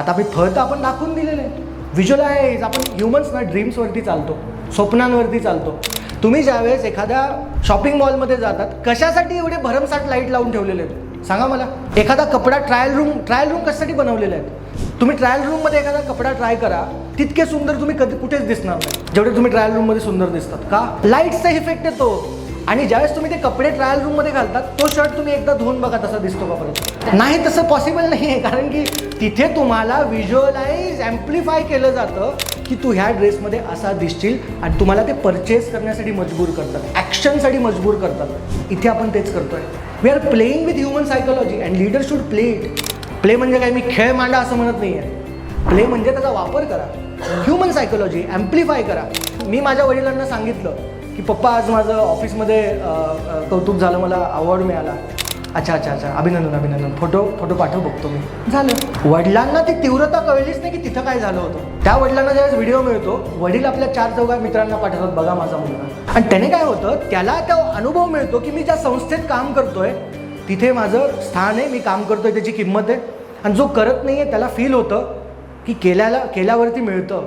आता आपण फळ तर आपण दाखवून दिलेलं आहे व्हिज्युअलाइज आपण ह्युमन्स ना ड्रीम्सवरती चालतो स्वप्नांवरती चालतो. तुम्ही ज्यावेळेस एखाद्या शॉपिंग मॉलमध्ये जातात कशासाठी एवढे भरमसाठ लाइट लावून ठेवलेले आहेत? सांगा मला. एखादा कपडा ट्रायल रूम ट्रायल रूम कशासाठी बनवलेले आहेत? तुम्ही ट्रायल रूममध्ये एखादा कपडा ट्राय करा तितके सुंदर तुम्ही कधी कुठेच दिसणार नाही. जेवढे तुम्ही ट्रायल रूममध्ये सुंदर दिसतात. का? लाईटचा इफेक्ट येतो. आणि ज्यावेळेस तुम्ही ते कपडे ट्रायल रूममध्ये घालतात तो शर्ट तुम्ही एकदा धुवून बघा तसा दिसतो का परत. नाही तसं पॉसिबल नाही आहे कारण की तिथे तुम्हाला व्हिज्युअलाइज ॲम्प्लिफाय केलं जातं की तू ह्या ड्रेसमध्ये असा दिसशील आणि तुम्हाला ते परचेस करण्यासाठी मजबूर करतात ॲक्शनसाठी मजबूर करतात. इथे आपण तेच करतोय. We are playing with human psychology and leader should play it play म्हणजे काय? मी खेळ मांडा असं म्हणत नाही आहे प्ले म्हणजे त्याचा वापर करा. ह्युमन सायकोलॉजी ॲम्प्लिफाय करा. मी माझ्या वडिलांना सांगितलं की पप्पा आज माझं ऑफिसमध्ये कौतुक झालं मला अवॉर्ड मिळाला. अच्छा अच्छा अच्छा. अभिनंदन अभिनंदन. फोटो फोटो पाठव बघतो मी. झालं. वडिलांना ती तीव्रता कळलीच नाही की तिथं काय झालं होतं. त्या वडिलांना ज्यावेळेस व्हिडिओ मिळतो वडील आपल्या चार चौघा मित्रांना पाठवतात बघा माझा मुलगा. आणि त्याने काय होतं त्याला तो अनुभव मिळतो की मी ज्या संस्थेत काम करतोय तिथे माझं स्थान आहे मी काम करतोय त्याची किंमत आहे. आणि जो करत नाही आहे त्याला फील होतं की केल्याला केल्यावरती मिळतं.